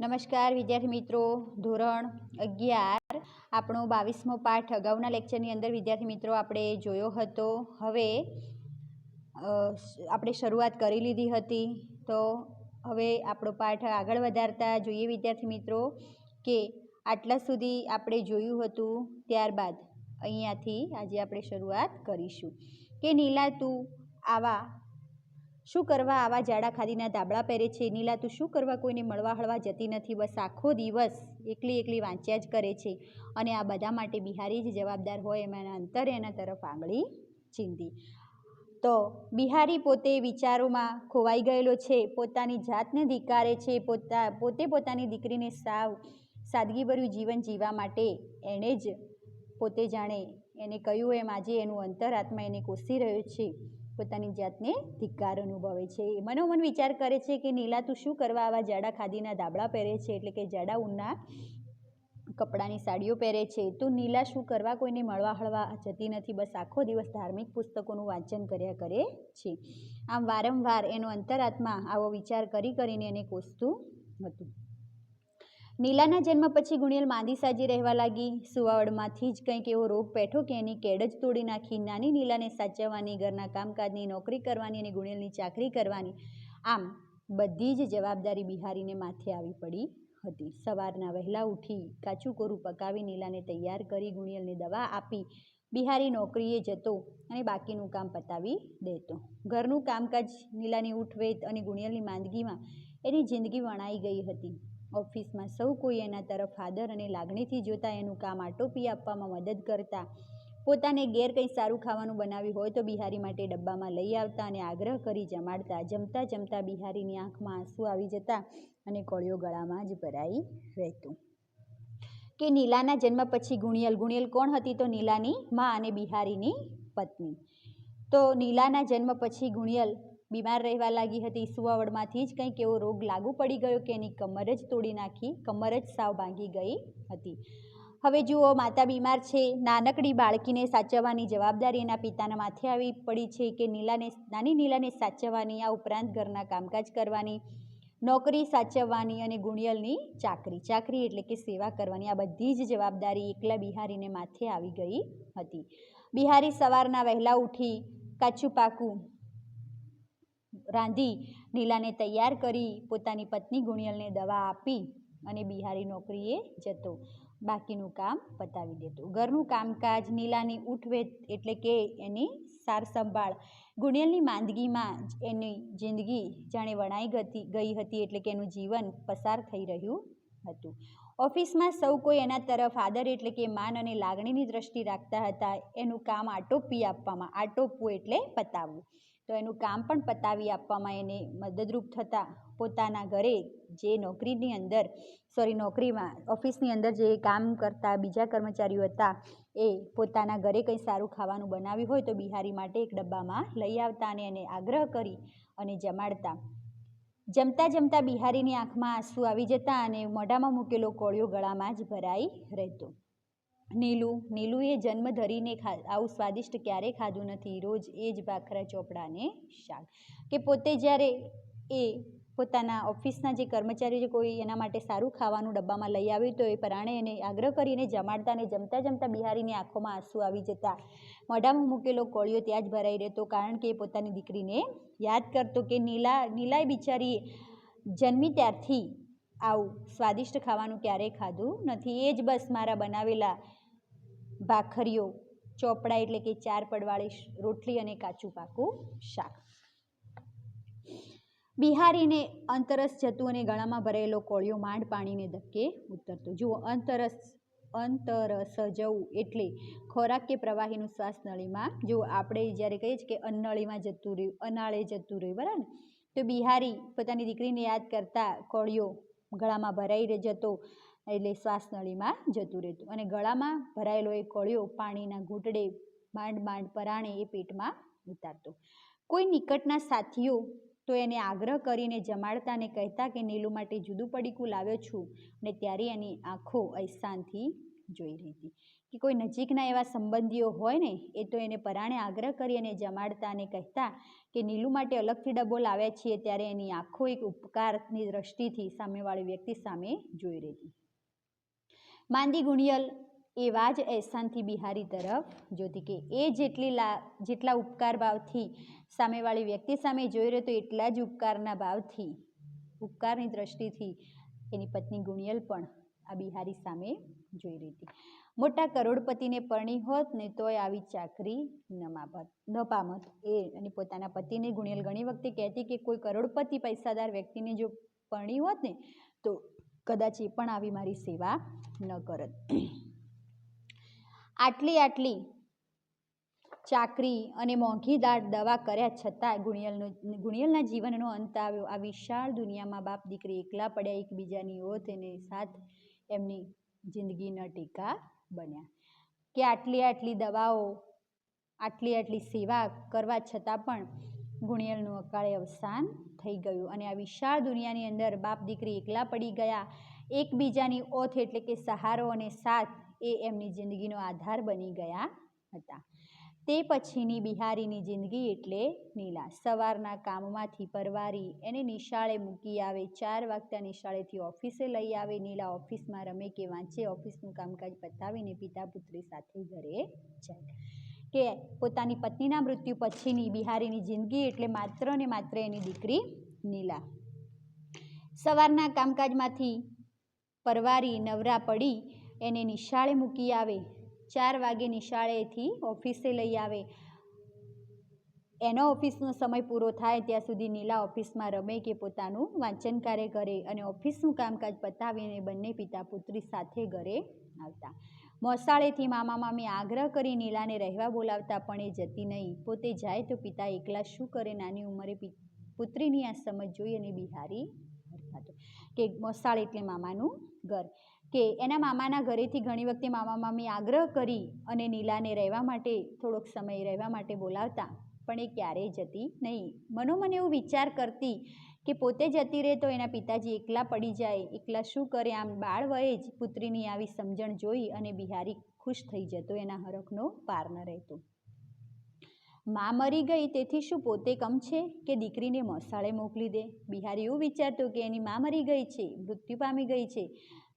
નમસ્કાર, વિદ્યાર્થી મિત્રો. ધોરણ અગિયાર, આપણો બાવીસમો પાઠ અગાઉના લેક્ચરની અંદર વિદ્યાર્થી મિત્રો આપણે જોયો હતો. હવે આપણે શરૂઆત કરી લીધી હતી. તો હવે આપણો પાઠ આગળ વધારતા જોઈએ વિદ્યાર્થી મિત્રો કે આટલા સુધી આપણે જોયું હતું, ત્યારબાદ અહીંયાથી આજે આપણે શરૂઆત કરીશું. કે નીલા, તું આવા શું કરવા આવા જાડા ખાદીના દાબડા પહેરે છે? નીલા, તું શું કરવા કોઈને મળવા હળવા જતી નથી? બસ આખો દિવસ એકલી એકલી વાંચ્યા જ કરે છે. અને આ બધા માટે બિહારી જ જવાબદાર હોય એમાં અંતરે એના તરફ આંગળી ચીંધી. તો બિહારી પોતે વિચારોમાં ખોવાઈ ગયેલો છે, પોતાની જાતને ધિકારે છે, પોતા, પોતે પોતાની દીકરીને સાવ, સાદગીભર્યું જીવન જીવવા માટે એણે જ પોતે જાણે એને કહ્યું એમ આજે એનું અંતરાત્મા એને કોસી રહ્યો છે. પોતાની જાતને ધિક્કાર અનુભવે છે. એ મનોમન વિચાર કરે છે કે, નીલા, તું શું કરવા આવા જાડા ખાદીના દાબડા પહેરે છે? એટલે કે જાડા ઊનના કપડાની સાડીઓ પહેરે છે. તો નીલા શું કરવા કોઈને મળવા હળવા જતી નથી, બસ આખો દિવસ ધાર્મિક પુસ્તકોનું વાંચન કર્યા કરે છે. આમ વારંવાર એનો અંતરાત્મા આવો વિચાર કરી કરીને એને કોસતું હતું. નીલાના જન્મ પછી ગુણિયલ માંદી સાજી રહેવા લાગી. સુવાવડમાંથી જ કંઈક એવો રોગ પેઠો કે એની કેડ જ તોડી નાખી. નાની નીલાને સાચવવાની, ઘરના કામકાજની નોકરી કરવાની અને ગુણિયલની ચાકરી કરવાની, આમ બધી જ જવાબદારી બિહારીને માથે આવી પડી હતી. સવારના વહેલા ઉઠી કાચું કોરું પકાવી નીલાને તૈયાર કરી ગુણિયલને દવા આપી. બિહારી નોકરીએ જતો અને બાકીનું કામ પતાવી દેતો. ઘરનું કામકાજ નીલાની ઉઠવેત અને ગુણિયલની માંદગીમાં એની જિંદગી વણાઈ ગઈ હતી. ઓફિસમાં સૌ કોઈ એના તરફ આદર અને લાગણીથી જોતા એનું કામ આટોપી આપવામાં મદદ કરતા. પોતાને ઘેર કંઈ સારું ખાવાનું બનાવ્યું હોય તો બિહારી માટે ડબ્બામાં લઈ આવતા અને આગ્રહ કરી જમાડતા. જમતા જમતા બિહારીની આંખમાં આંસુ આવી જતા અને કોળિયો ગળામાં જ ભરાઈ રહેતું. કે નીલાના જન્મ પછી ગુણિયલ ગુણિયલ કોણ હતી તો નીલાની મા અને બિહારીની પત્ની. તો નીલાના જન્મ પછી ગુણિયલ બીમાર રહેવા લાગી હતી. સુવાવડમાંથી જ કંઈક એવો રોગ લાગુ પડી ગયો કે એની કમર જ તોડી નાખી, કમર જ સાવ ભાંગી ગઈ હતી. હવે જુઓ, માતા બીમાર છે. નાનકડી બાળકીને સાચવવાની જવાબદારી એના પિતાના માથે આવી પડી છે કે નીલાને, નાની નીલાને સાચવવાની, આ ઉપરાંત ઘરના કામકાજ કરવાની, નોકરી સાચવવાની અને ગુણિયલની ચાકરી. ચાકરી એટલે કે સેવા કરવાની. આ બધી જ જવાબદારી એકલા બિહારીને માથે આવી ગઈ હતી. બિહારી સવારના વહેલા ઉઠી કાચું પાકું રાંધી, નીલાને તૈયાર કરી, પોતાની પત્ની ગુણિયલને દવા આપી અને બિહારી નોકરીએ જતો. બાકીનું કામ પતાવી દેતો. ઘરનું કામકાજ નીલાની ઉઠવેત એટલે કે એની સાર સંભાળ ગુણિયલની માંદગીમાં જ એની જિંદગી જાણે વણાઈ ગતી, ગઈ હતી એટલે કે એનું જીવન પસાર થઈ રહ્યું હતું. ઓફિસમાં સૌ કોઈ એના તરફ આદર એટલે કે માન અને લાગણીની દ્રષ્ટિ રાખતા હતા. એનું કામ આટોપી આપવામાં, આટોપવું એટલે પતાવવું. તો એનું કામ પણ પતાવી આપવામાં એને મદદરૂપ થતાં પોતાના ઘરે જે નોકરીની અંદર સોરી નોકરીમાં, ઓફિસની અંદર જે કામ કરતા બીજા કર્મચારીઓ હતા, એ પોતાના ઘરે કંઈ સારું ખાવાનું બનાવ્યું હોય તો બિહારી માટે એક ડબ્બામાં લઈ આવતા અને એને આગ્રહ કરી અને જમાડતા. જમતા જમતા બિહારીની આંખમાં આંસુ આવી જતા અને મોઢામાં મૂકેલો કોળિયો ગળામાં જ ભરાઈ રહેતો. નીલું, નીલુંએ જન્મ ધરીને આવું સ્વાદિષ્ટ ક્યારેય ખાધું નથી. રોજ એ જ ભાખરા ચોપડાને શાક. કે પોતે જ્યારે એ પોતાના ઓફિસના જે કર્મચારીઓ જે કોઈ એના માટે સારું ખાવાનું ડબ્બામાં લઈ આવ્યું તો એ પરાણે એને આગ્રહ કરીને જમાડતા અને જમતા જમતા બિહારીની આંખોમાં આંસુ આવી જતા. મોઢામાં મૂકેલો કોળિયો ત્યાં જ ભરાઈ રહેતો, કારણ કે એ પોતાની દીકરીને યાદ કરતો કે નીલા, નીલાએ બિચારીએ જન્મી ત્યારથી આવું સ્વાદિષ્ટ ખાવાનું ક્યારેય ખાધું નથી. એ જ બસ મારા બનાવેલા ભાખરીઓ, ચોપડા એટલે કે ચાર પડવાળી રોટલી અને કાચું પાકું શાક. બિહારીને અંતરસ જતું અને ગળામાં ભરેલો કોળિયો માંડ પાણીને ધક્કે ઉતરતો. જુઓ, અંતરસ અંતરસ જવું એટલે ખોરાક કે પ્રવાહીનું શ્વાસ નળીમાં. જો આપણે જ્યારે કહીએ છીએ કે અન્નળીમાં જતું રહ્યું, અનાળે જતું રહ્યું, બરાબર? તો બિહારી પોતાની દીકરીને યાદ કરતા કોળિયો ગળામાં ભરાઈ જતો એટલે શ્વાસનળીમાં જતું રહેતું. અને ગળામાં ભરાયેલો એ કળિયો પાણીના ઘૂંટડે માંડ માંડ પરાણે એ પેટમાં ઉતારતો. કોઈ નિકટના સાથીઓ તો એને આગ્રહ કરીને જમાડતા અને કહેતા કે, નીલુ માટે જુદું પડીકું લાવ્યો છું. અને ત્યારે એની આંખો અહેસાનથી જોઈ રહી હતી કે કોઈ નજીકના એવા સંબંધીઓ હોય ને, એ તો એને પરાણે આગ્રહ કરી અને જમાડતા અને કહેતા કે, નીલુ માટે અલગથી ડબ્બો લાવ્યા છીએ. ત્યારે એની આંખો એક ઉપકારની દ્રષ્ટિથી સામેવાળી વ્યક્તિ સામે જોઈ રહી હતી. માંદી ગુણિયલ એવા જ અહેસાનથી બિહારી તરફ જોતી કે એ જેટલી લા, જેટલા ઉપકાર ભાવથી સામેવાળી વ્યક્તિ સામે જોઈ રહ્યો તો એટલા જ ઉપકારના ભાવથી, ઉપકારની દ્રષ્ટિથી એની પત્ની ગુણિયલ પણ આ બિહારી સામે જોઈ રહી હતી. મોટા કરોડપતિને પરણી હોત ને તોય આવી ચાકરી ન માપત ન પામત એ અને પોતાના પતિને ગુણિયલ ઘણી વખતે કહેતી કે કોઈ કરોડપતિ પૈસાદાર વ્યક્તિને જો પરણી હોત ને તો કદાચ એ પણ આવી મારી સેવા ન કરત. આટલી આટલી ચાકરી અને મોંઘીદાર દવા કર્યા છતાં ગુણિયલનો, ગુણિયલના જીવનનો અંત આવ્યો. આ વિશાળ દુનિયામાં બાપ દીકરી એકલા પડ્યા, એકબીજાની ઓથ એને સાથ એમની જિંદગીના ટેકા બન્યા. કે આટલી આટલી દવાઓ, આટલી આટલી સેવા કરવા છતાં પણ ગુણિયલનું અકાળે અવસાન થઈ ગયું અને આ વિશાળ દુનિયાની અંદર બાપ દીકરી એકલા પડી ગયા. એકબીજાની ઓથ એટલે કે સહારો અને સાથ એ એમની જિંદગીનો આધાર બની ગયા હતા. તે પછીની બિહારીની જિંદગી એટલે નીલા. સવારના કામમાંથી પરવારી, એને નિશાળે મૂકી આવે, ચાર વાગતા નિશાળેથી ઓફિસે લઈ આવે. નીલા ઓફિસમાં રમે કે વાંચે, ઓફિસનું કામકાજ પતાવીને પિતા પુત્રી સાથે ઘરે જાય. કે પોતાની પત્નીના મૃત્યુ પછીની બિહારીની જિંદગી એટલે માત્ર ને માત્ર એની દીકરી નીલા. સવારના કામકાજમાંથી પરવારી નવરા પડી, એને નિશાળે મૂકી આવે. ચાર વાગે નિશાળેથી ઓફિસે લઈ આવે. એનો ઓફિસનો સમય પૂરો થાય ત્યાં સુધી નીલા ઓફિસમાં રમે કે પોતાનું વાંચન કાર્ય કરે અને ઓફિસનું કામકાજ પતાવીને બંને પિતા પુત્રી સાથે ઘરે આવતા. મોસાળેથી મામા મામી આગ્રહ કરી નીલાને રહેવા બોલાવતા પણ એ જતી નહીં. પોતે જાય તો પિતા એકલા શું કરે નાની ઉંમરે પુત્રીની આ સમજ જોઈ અને બિહારી કે મોસાળ એટલે મામાનું ઘર. કે એના મામાના ઘરેથી ઘણી વખતે મામા મામી આગ્રહ કરી અને નીલાને રહેવા માટે, થોડોક સમય રહેવા માટે બોલાવતા, પણ એ ક્યારેય જતી નહીં. મનોમન એવું વિચાર કરતી કે પોતે જતી રહે તો એના પિતાજી એકલા પડી જાય, એકલા શું કરે? આમ બાળ વયે જ પુત્રીની આવી સમજણ જોઈ અને બિહારી ખુશ થઈ જતો, એના હરખનો પાર ન રહેતો. મા મરી ગઈ, તેથી શું પોતે કમ છે કે દીકરીને મોસાળે મોકલી દે? બિહારી એવું વિચારતો કે એની મા મરી ગઈ છે, મૃત્યુ પામી ગઈ છે.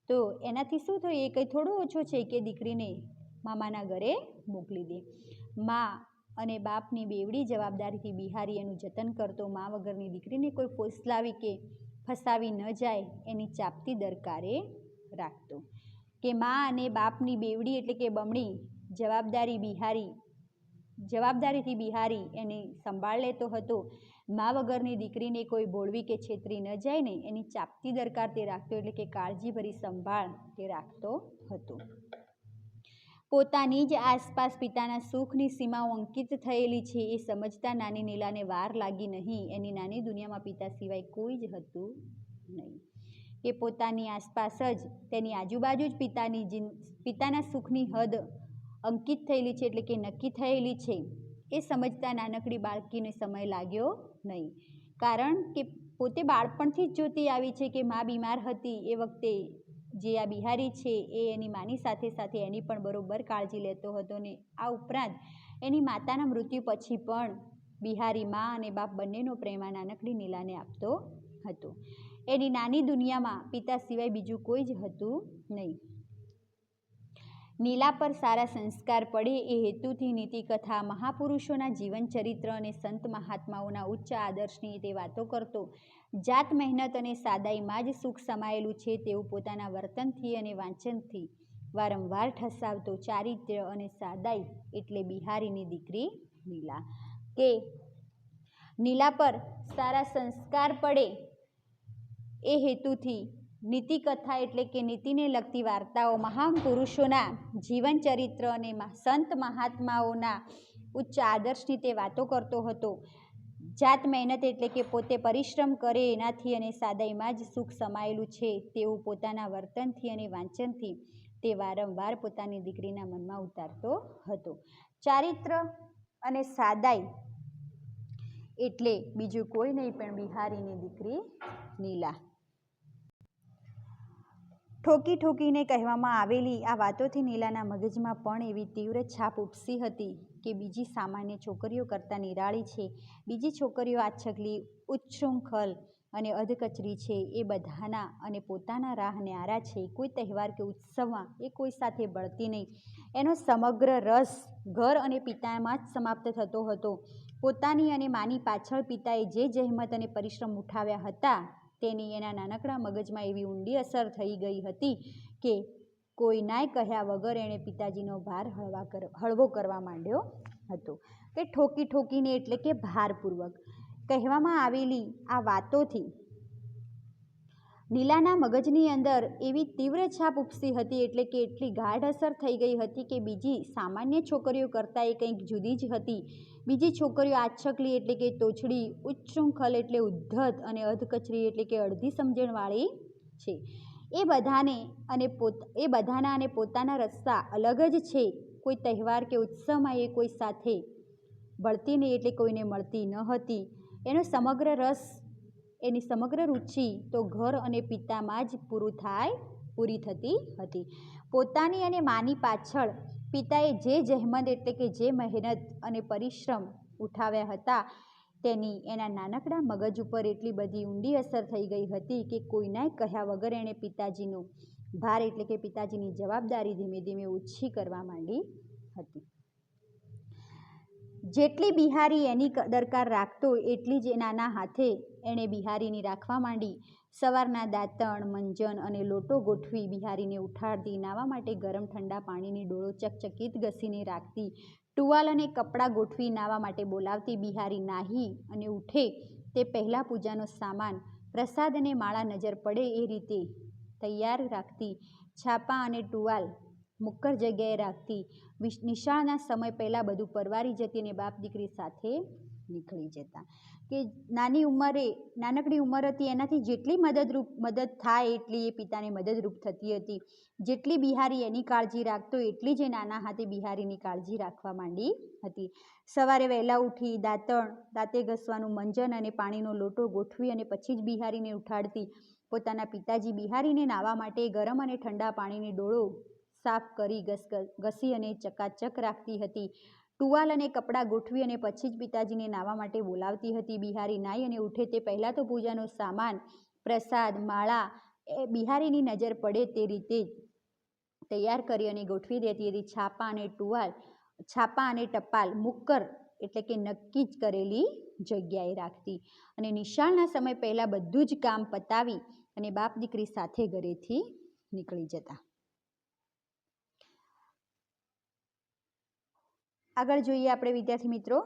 તો એનાથી શું થયું? એ કંઈ થોડો ઓછો છે કે દીકરીને મામાના ઘરે મોકલી દે. મા અને બાપની બેવડી જવાબદારીથી બિહારી એનું જતન કરતો મા વગરની દીકરીને કોઈ ફોસલાવી કે ફસાવી ન જાય એની ચાપતી દરકારે રાખતો. કે મા અને બાપની બેવડી એટલે કે બમણી જવાબદારી બિહારી, જવાબદારીથી બિહારી એને સંભાળ લેતો હતો. મા વગરની દીકરીને કોઈ બોળવી કે છેતરી ન જાય ને એની ચાપતી દરકાર તે રાખતો એટલે કે કાળજીભરી સંભાળ તે રાખતો હતો. પોતાની જ આસપાસ પિતાના સુખની સીમાઓ અંકિત થયેલી છે, એ સમજતા નાની નીલાને વાર લાગી નહીં. એની નાની દુનિયામાં પિતા સિવાય કોઈ જ હતું નહીં. એ પોતાની આસપાસ જ તેની આજુબાજુ જ પિતાની જીન, પિતાના સુખની હદ અંકિત થયેલી છે, એટલે કે નક્કી થયેલી છે. એ સમજતા નાનકડી બાળકીને સમય લાગ્યો નહીં. કારણ કે પોતે બાળપણથી જ જોતી આવી છે કે મા બીમાર હતી. એ વખતે જે આ બિહારી છે એ એની માની સાથે સાથે એની પણ બરોબર કાળજી લેતો હતો ને આ ઉપરાંત એની માતાના મૃત્યુ પછી પણ બિહારી મા અને બાપ બંનેનો પ્રેમ આ નાનકડી નીલાને આપતો હતો. એની નાની દુનિયામાં પિતા સિવાય બીજું કોઈ જ હતું નહીં. નીલા પર સારા સંસ્કાર પડે એ હેતુથી નીતિકથા મહાપુરુષોના જીવન ચરિત્ર અને સંત મહાત્માઓના ઉચ્ચ આદર્શની તે વાતો કરતો. જાત મહેનત અને સાદાઈમાં જ સુખ સમાયેલું છે તેવું પોતાના વર્તનથી અને વાંચનથી વારંવાર ઠસાવતો ચારિત્ર્ય અને સાદાઈ એટલે બિહારીની દીકરી નીલા કે નીલા પર સારા સંસ્કાર પડે એ હેતુથી નીતિકથા એટલે કે નીતિને લગતી વાર્તાઓ મહાન પુરુષોના જીવન ચરિત્ર અને સંત મહાત્માઓના ઉચ્ચ આદર્શની તે વાતો કરતો હતો. જાત મહેનત એટલે કે પોતે પરિશ્રમ કરે એનાથી અને સાદાઈમાં જ સુખ સમાયેલું છે તેવું પોતાના વર્તનથી અને વાંચનથી તે વારંવાર પોતાની દીકરીના મનમાં ઉતારતો હતો. ચારિત્ર અને સાદાઈ એટલે બીજું કોઈ નહીં પણ બિહારીની દીકરી નીલા. ઠોકી ઠોકીને કહેવામાં આવેલી આ વાતોથી નીલાના મગજમાં પણ એવી તીવ્ર છાપ ઉપસી હતી કે બીજી સામાન્ય છોકરીઓ કરતાં નિરાળી છે. બીજી છોકરીઓ આ છગલી ઉચ્છૃંખલ અને અધકચરી છે. એ બધાના અને પોતાના રાહ ન્યારા છે. કોઈ તહેવાર કે ઉત્સવમાં એ કોઈ સાથે બળતી નહીં. એનો સમગ્ર રસ ઘર અને પિતામાં જ સમાપ્ત થતો હતો. પોતાની અને માની પાછળ પિતાએ જે જહેમત અને પરિશ્રમ ઉઠાવ્યા હતા તેની એના નાનકડા મગજમાં એવી ઊંડી અસર થઈ ગઈ હતી કે કોઈનાય કહ્યા વગર એણે પિતાજીનો ભાર હળવા કર, હળવો કરવા માંડ્યો હતો. કે ઠોકી ઠોકીને એટલે કે ભારપૂર્વક કહેવામાં આવેલી આ વાતોથી નીલાના મગજની અંદર એવી તીવ્ર છાપ ઉપસી હતી એટલે કે એટલી ગાઢ અસર થઈ ગઈ હતી કે બીજી સામાન્ય છોકરીઓ કરતાં એ કંઈક જુદી જ હતી. બીજી છોકરીઓ આછકલી એટલે કે તોછડી ઉચ્ચૃંખલ એટલે ઉદ્ધત અને અધકચરી એટલે કે અડધી સમજણવાળી છે. એ બધાને અને પોત, એ બધાના અને પોતાના રસ્તા અલગ જ છે. કોઈ તહેવાર કે ઉત્સવમાં એ કોઈ સાથે ભળતી નહીં એટલે કોઈને મળતી ન હતી. એનો સમગ્ર રસ એની સમગ્ર રુચિ તો ઘર અને પિતામાં જ પૂરું થાય, પૂરી થતી હતી. પોતાની અને માની પાછળ પિતાએ જે જહેમત એટલે કે જે મહેનત અને પરિશ્રમ ઉઠાવ્યા હતા, તેની એના નાનકડા મગજ ઉપર એટલી બધી ઊંડી અસર થઈ ગઈ હતી કે કોઈનાય કહ્યા વગર એણે પિતાજીનો ભાર એટલે કે પિતાજીની જવાબદારી ધીમે ધીમે ઓછી કરવા માંડી હતી. જેટલી બિહારી એની દરકાર રાખતો એટલી જ એનાના હાથે એણે બિહારીની રાખવા માંડી. સવારના દાંતણ, મંજન અને લોટો ગોઠવી બિહારીને ઉઠાડતી, નાવા માટે ગરમ ઠંડા પાણીની ડોળો ચકચકિત ઘસીને રાખતી, ટુવાલ અને કપડાં ગોઠવી નાવા માટે બોલાવતી બિહારી નાહી અને ઉઠે. તે પહેલાં પૂજાનો સામાન, પ્રસાદ અને માળા નજર પડે એ રીતે તૈયાર રાખતી. છાપા અને ટુવાલ મુક્કર જગ્યાએ રાખતી નિશાળના સમય પહેલાં બધું પરવારી જતી અને બાપ દીકરી સાથે નીકળી જતા. કે નાની ઉંમરે, નાનકડી ઉંમર હતી એનાથી જેટલી મદદરૂપ, મદદ થાય એટલી એ પિતાને મદદરૂપ થતી હતી. જેટલી બિહારી એની કાળજી રાખતો, એટલી જ નાના હાથે બિહારીની કાળજી રાખવા માંડી હતી. સવારે વહેલા ઉઠી દાંતણ, દાંતે ઘસવાનું મંજન અને પાણીનો લોટો ગોઠવી અને પછી જ બિહારીને ઉઠાડતી. પોતાના પિતાજી બિહારીને નાહવા માટે ગરમ અને ઠંડા પાણીની ડોળો સાફ કરી ઘસ અને ચકાચક રાખતી હતી. ટુવાલ અને કપડાં ગોઠવી અને પછી જ પિતાજીને નાહવા માટે બોલાવતી હતી. બિહારી નાહી અને ઉઠે તે પહેલાં તો પૂજાનો સામાન, પ્રસાદ, માળા, એ બિહારીની નજર પડે તે રીતે જ તૈયાર કરી અને ગોઠવી દેતી હતી. છાપા અને ટુવાલ, છાપા અને ટપાલ, મુક્કર એટલે કે નક્કી જ કરેલી જગ્યાએ રાખતી અને નિશાળના સમય પહેલાં બધું જ કામ પતાવી અને બાપ દીકરી સાથે ઘરેથી નીકળી જતા. આગળ જોઈએ આપણે વિદ્યાર્થી મિત્રો.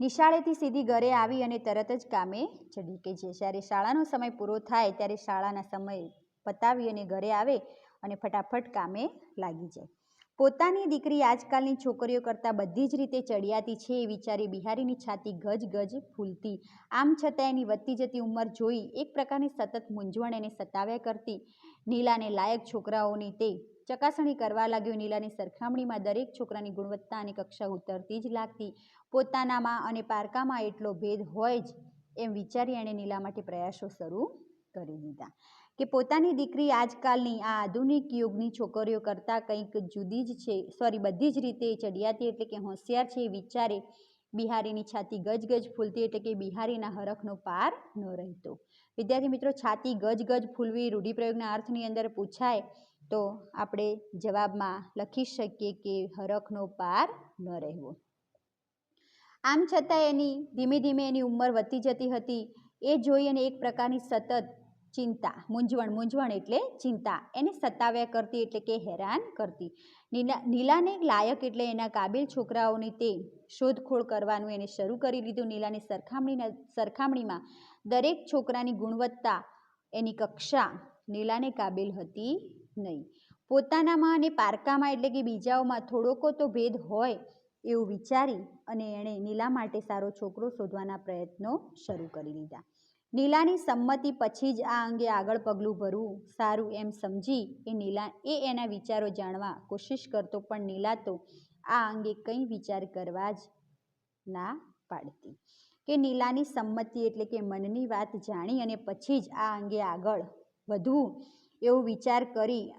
નિશાળેથી સીધી ઘરે આવી અને તરત જ કામે ચડી કે જે જ્યારે શાળાનો સમય પૂરો થાય ત્યારે શાળાના સમય પતાવી અને ઘરે આવે અને ફટાફટ કામે લાગી જાય. પોતાની દીકરી આજકાલની છોકરીઓ કરતાં બધી જ રીતે ચડિયાતી છે એ વિચારી બિહારીની છાતી ગજ ગજ ફૂલતી. આમ છતાં એની વધતી જતી ઉંમર જોઈ એક પ્રકારની સતત મૂંઝવણ એને સતાવ્યા કરતી. નીલાને લાયક છોકરાઓની તે ચકાસણી કરવા લાગ્યો. નીલાની સરખામણીમાં દરેક છોકરાની ગુણવત્તા અને કક્ષા ઉતરતી જ લાગતી. પોતાનામાં અને પારકામાં એટલો ભેદ હોય જ એમ વિચારી એણે નીલા માટે પ્રયાસો શરૂ કરી દીધા. કે પોતાની દીકરી આજકાલની આ આધુનિક યુગની છોકરીઓ કરતાં કંઈક જુદી જ છે. સોરી, બધી જ રીતે ચડિયાતી એટલે કે હોશિયાર છે એ વિચારે. બિહારીની છાતી ગજ ગજ ફૂલતી એટલે કે બિહારીના હરખનો પાર ન રહેતો. વિદ્યાર્થી મિત્રો, છાતી ગજ ગજ ફૂલવી રૂઢિપ્રયોગના અર્થની અંદર પૂછાય તો આપણે જવાબમાં લખી શકીએ કે હરખનો પાર ન રહેવો. આમ છતાં એની ધીમે ધીમે એની ઉંમર વધતી જતી હતી. એ જોઈ અને એક પ્રકારની સતત ચિંતા, મૂંઝવણ મૂંઝવણ એટલે ચિંતા. એને સતાવ્યા કરતી એટલે કે હેરાન કરતી. નીલા નીલાને લાયક એટલે એના કાબિલ છોકરાઓની તે શોધખોળ કરવાનું એને શરૂ કરી દીધું. નીલાની સરખામણીના, સરખામણીમાં દરેક છોકરાની ગુણવત્તા એની કક્ષા નીલાને કાબિલ હતી નહીં. પોતાનામાં અને પારકામાં એટલે કે બીજાઓમાં થોડોકો તો ભેદ હોય એવું વિચારી અને એણે નીલા માટે સારો છોકરો શોધવાના પ્રયત્નો શરૂ કરી દીધા. નીલાની સંમતિ પછી જ આ અંગે આગળ પગલું ભરવું સારું એમ સમજી એ નીલા એ એના વિચારો જાણવા કોશિશ કરતો પણ નીલા તો આ અંગે કંઈ વિચાર કરવા જ ના પાડતી. કે નીલાની સંમતિ એટલે કે મનની વાત જાણી અને પછી જ આ અંગે આગળ વધવું એવો વિચાર કરી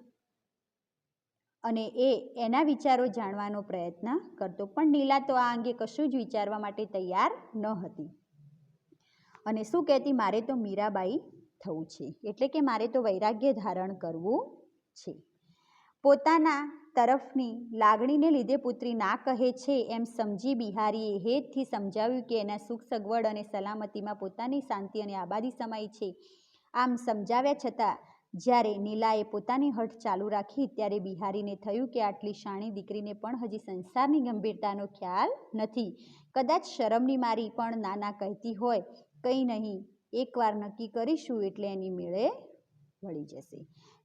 અને એ એના વિચારો જાણવાનો પ્રયત્ન કરતો. પણ નીલા તો આ અંગે કશું જ વિચારવા માટે તૈયાર ન હતી. અને શું કહેતી, મારે તો મીરાબાઈ થવું છે. એટલે કે મારે તો વૈરાગ્ય ધારણ કરવું છે. પોતાના તરફની લાગણીને લીધે પુત્રી ના કહે છે એમ સમજી બિહારીએ હેતથી સમજાવ્યું કે એના સુખ સગવડ અને સલામતીમાં પોતાની શાંતિ અને આબાદી સમાઈ છે. આમ સમજાવ્યા છતાં જ્યારે નીલાએ પોતાની હઠ ચાલુ રાખી ત્યારે બિહારીને થયું કે આટલી શાણી દીકરીને પણ હજી સંસારની ગંભીરતાનો ખ્યાલ નથી. કદાચ શરમની મારી પણ નાના કહેતી હોય, કંઈ નહીં, એકવાર નક્કી કરીશું એટલે એની મેળે વળી જશે.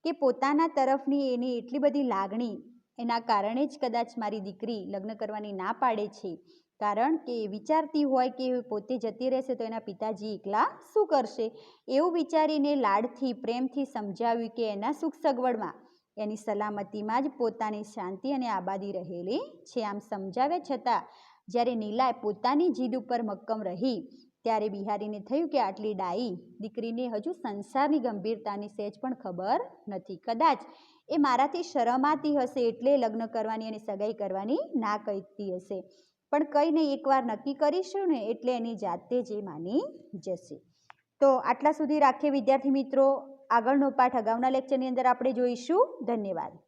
કે પોતાના તરફની એની એટલી બધી લાગણી, એના કારણે જ કદાચ મારી દીકરી લગ્ન કરવાની ના પાડે છે કારણ કે વિચારતી હોય કે પોતે જતી રહેશે તો એના પિતાજી એકલા શું કરશે? એવું વિચારીને લાડથી, પ્રેમથી સમજાવ્યું કે એના સુખ સગવડમાં એની સલામતીમાં જ પોતાની શાંતિ અને આબાદી રહેલી છે. આમ સમજાવ્યા છતાં, જ્યારે નીલાએ પોતાની જીદ ઉપર મક્કમ રહી, ત્યારે બિહારીને થયું કે આટલી ડાઈ દીકરીને હજુ સંસારની ગંભીરતાની સહેજ પણ ખબર નથી. કદાચ એ મારાથી શરમાતી હશે એટલે લગ્ન કરવાની અને સગાઈ કરવાની ના કહેતી હશે. પણ કંઈ નહીં, એકવાર નક્કી કરીશું ને એટલે એની જાતે જ એ માની જશે. તો આટલા સુધી રાખીએ વિદ્યાર્થી મિત્રો. આગળનો પાઠ અગાઉના લેક્ચરની અંદર આપણે જોઈશું. ધન્યવાદ.